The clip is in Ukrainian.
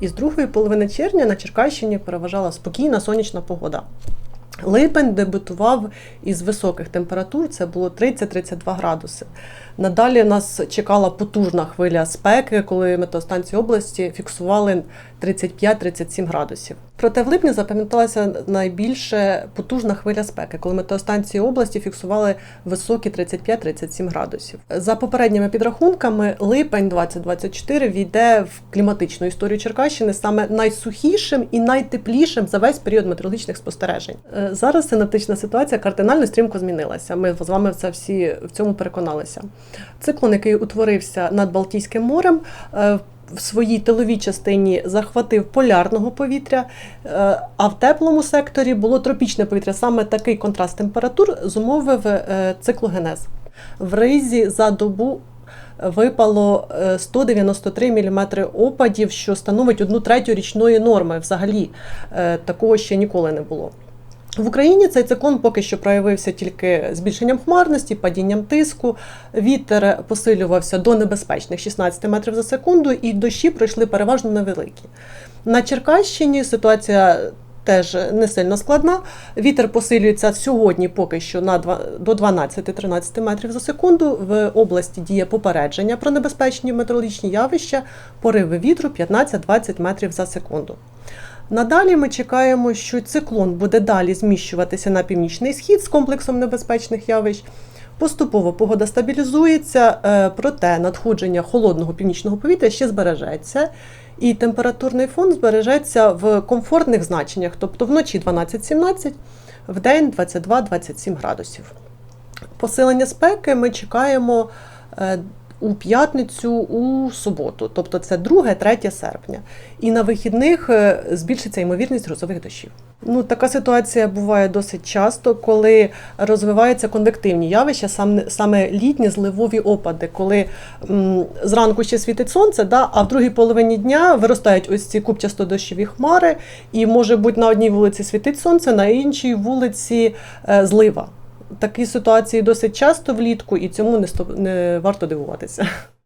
Із другої половини червня на Черкащині переважала спокійна сонячна погода. Липень дебютував із високих температур, це було 30-32 градуси. Надалі нас чекала потужна хвиля спеки, коли метеостанції області фіксували 35-37 градусів. Проте в липні запам'яталася найбільше потужна хвиля спеки, коли метеостанції області фіксували високі 35-37 градусів. За попередніми підрахунками, липень 2024 війде в кліматичну історію Черкащини саме найсухішим і найтеплішим за весь період метеорологічних спостережень. Е, Зараз синаптична ситуація кардинально стрімко змінилася. Ми з вами це всі в цьому переконалися. Циклон, який утворився над Балтійським морем, е, в своїй тиловій частині захватив полярного повітря, е, а в теплому секторі було тропічне повітря. Саме такий контраст температур зумовив е, циклогенез. В ризі за добу випало е, 193 мм опадів, що становить одну третю річної норми. Взагалі е, такого ще ніколи не було. В Україні цей циклон поки що проявився тільки збільшенням хмарності, падінням тиску. Вітер посилювався до небезпечних 16 метрів за секунду, і дощі пройшли переважно невеликі. На Черкащині ситуація теж не сильно складна. Вітер посилюється сьогодні поки що на два- до 12-13 метрів за секунду. В області діє попередження про небезпечні метеорологічні явища, пориви вітру 15-20 метрів за секунду. Надалі ми чекаємо, що циклон буде далі зміщуватися на північний схід з комплексом небезпечних явищ. Поступово погода стабілізується, е, проте надходження холодного північного повітря ще збережеться, і температурний фон збережеться в комфортних значеннях, тобто вночі 12-17, в день 22-27 градусів. Посилення спеки ми чекаємо е, у п'ятницю, у суботу, тобто це 2-3 серпня. І на вихідних е, збільшиться ймовірність грозових дощів. Ну, така ситуація буває досить часто, коли розвиваються конвективні явища, саме, літні зливові опади, коли м, зранку ще світить сонце, да, а в другій половині дня виростають ось ці купчасто-дощові хмари, і може бути на одній вулиці світить сонце, на іншій вулиці е, злива. Такі ситуації досить часто влітку, і цьому не, сто- не варто дивуватися.